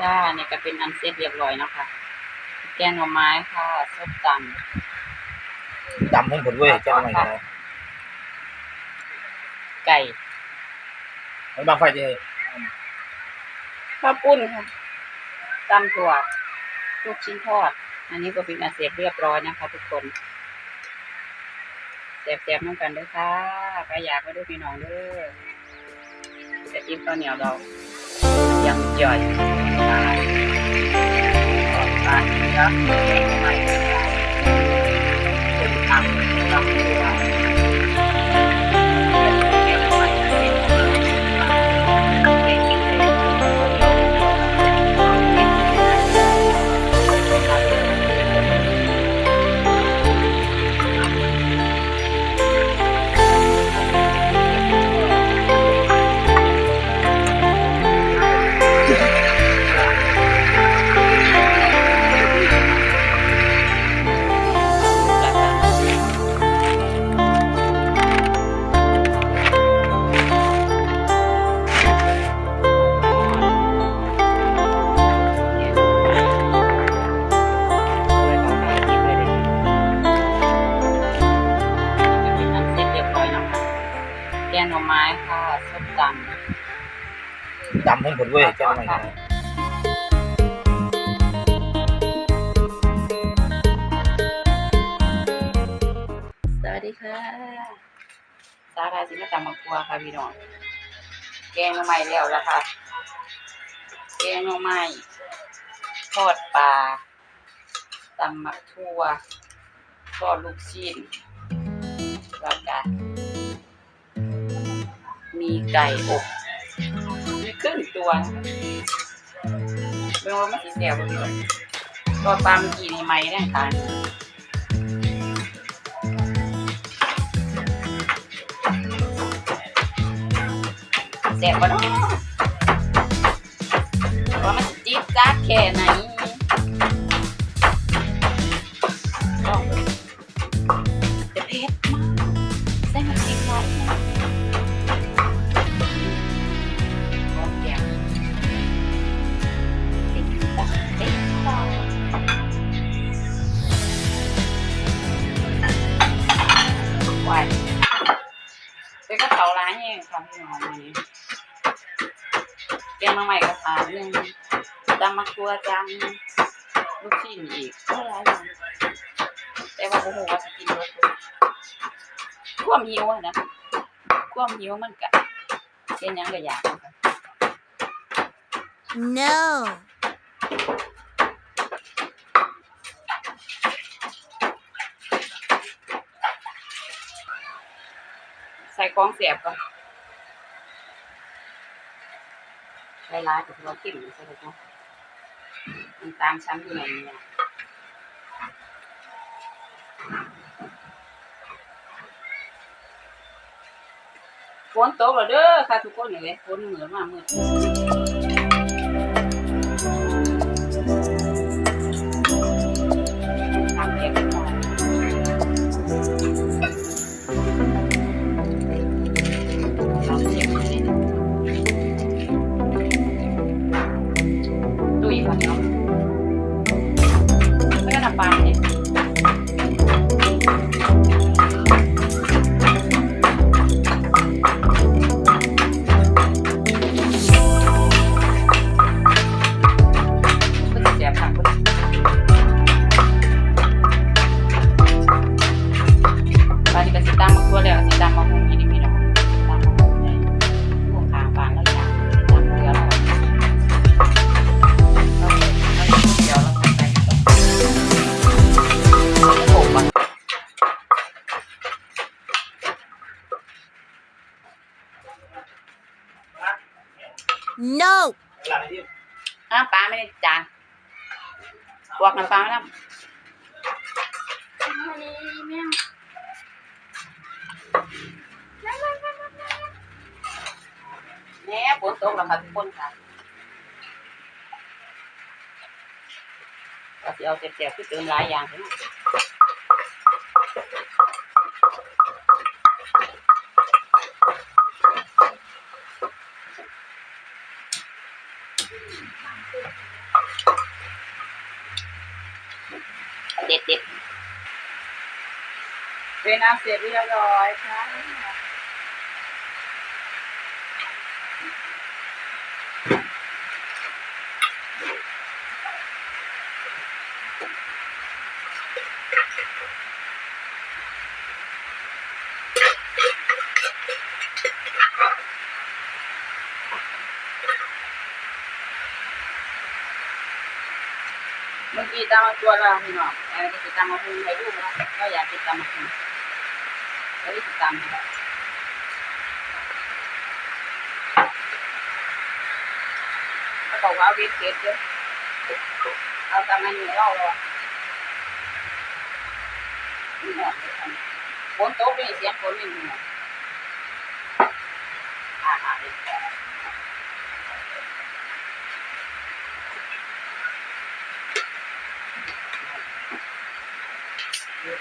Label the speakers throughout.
Speaker 1: จ้าเนี่ยก็เป็นอันเสร็จเรียบร้อยเนาะคะ แกงหน่อไม้ค่ะส้มต
Speaker 2: ดำทั้งผลเว้ยเจ้าใหม่กันนะำ
Speaker 1: ไก่
Speaker 2: แล้วบางไฟจะ
Speaker 1: ข้าวปุ้นค่ะตำถั่วลูกชิ้นทอด อันนี้ก็เป็นอันเสร็จเรียบร้อยนะคะ ทุกคนแซ่บๆน้ำกันเด้วยค่ะใครอยากมาดูพี่น้องเด้อจะกินข้าวเหนียวเรา ยังจ่อยตายขอบตาเยอะไม่ไหวคนทำทำไม่ได้ำ
Speaker 2: ดำทั้งผลเว้ยเจ้าใหม่กันนะ
Speaker 1: สวัสดีค่ะ สาราสิมาตำมักกัวค่ะพี่น้อง แกงหน่อไม้แล้วแล้วค่ะ แกงหน่อไม้ทอดปลาตำมักทั่วทอดลูกชิ้นแล้วก็มีไก่อบ มีครึ่งว่ามันสีแสบบ่พี่น้องทอดปลามกี้นี่ไม้แน่ค่ะแสบปะเนาะว่ามันจิ๊บจ้าแค่ไหน มะกรัวจังลูกชิ้นอีกก็หลายอย่างแต่ว่าโอ้โหว่าจะกินรสความหิวอะนะความหิวมันกะเป็นหยังก็อยากนะคะ
Speaker 3: No.
Speaker 1: ใส่ของเสียบก่อนใส่ร้ายกับเรากินใส่ไปก่อน มันตามชั้นอยู่ไหนเนี่ยฝนตกแล้วเด้อค่ะทุกคนเลยฝนเหมือนมาเมื่อ ไม่ก็น้ำปล
Speaker 3: No.
Speaker 1: น้ำปลาไม่ได้จานบวกน้ำปลาไม่ได้แหน่ฝนตกแล้วค่ะทุกคนค่ะก็สิเอาเสียบๆคือเติมหลายอย่างใช่ไหม เด็ดเด็ดเวน้ำเสร็จเรียบร้อยค่ะ เมื่ตามมาตัวเราพี่น้องแอนก็จะตามมาพูดให้ดูนะก็อยากติดตามมาพูดแล้วติดตามมาแล้วบอกว่าวิกเก็ตเยอะเอาตามมาอยู่เล่าเลยฝนตกนี่เสียงฝนนี่หัวอ่าอ่า เด็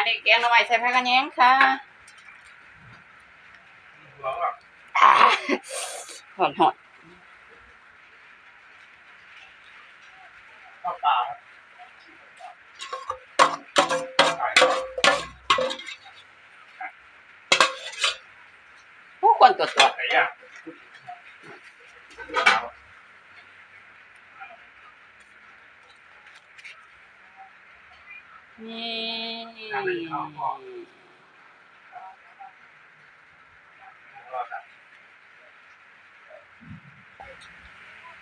Speaker 1: อันนี้แกงหน่อไม้ใส่ผักกระแยงค่ะอ่าหอนหอนผู้คนตัวตัว นี่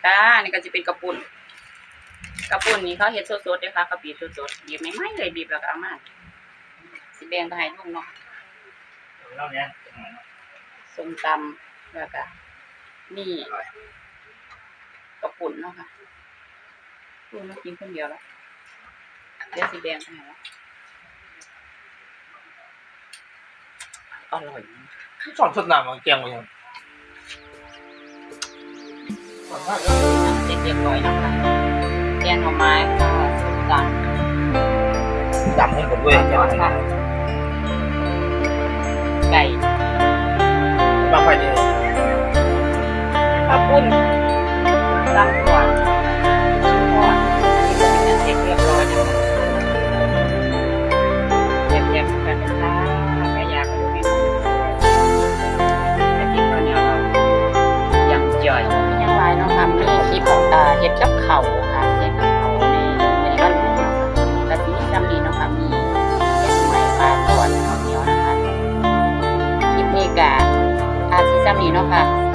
Speaker 1: จ้านี่ก็จะเป็นกระปุ่นกระปุ่นนี้เขาเฮ็ดสดๆเลยค่ะกระปีสดๆบีบไม่ไหมเลยบีบแล้วก็เอามาสิแบงไปให้ลูกเนาะ
Speaker 2: เล่าเนี้ย
Speaker 1: ส้มตำแล้วก็นี่กระปุ่นเนาะค่ะลูกมากินคนเดียวแล้วเดี๋ยวสิแบ่งไปให้แล้ว อะไร
Speaker 2: สอนสดนาำเกงเลยสอนมากเส
Speaker 1: ร็จเรียบร้อยนะคะเกงยน่อไม้ก็สุดจัน
Speaker 2: ดำให้ผมด้วย
Speaker 1: ใช่
Speaker 2: ไห
Speaker 1: ม
Speaker 2: ไก่มาไปเลย
Speaker 1: ปลาปูณ จำนี้เนาะค่ะ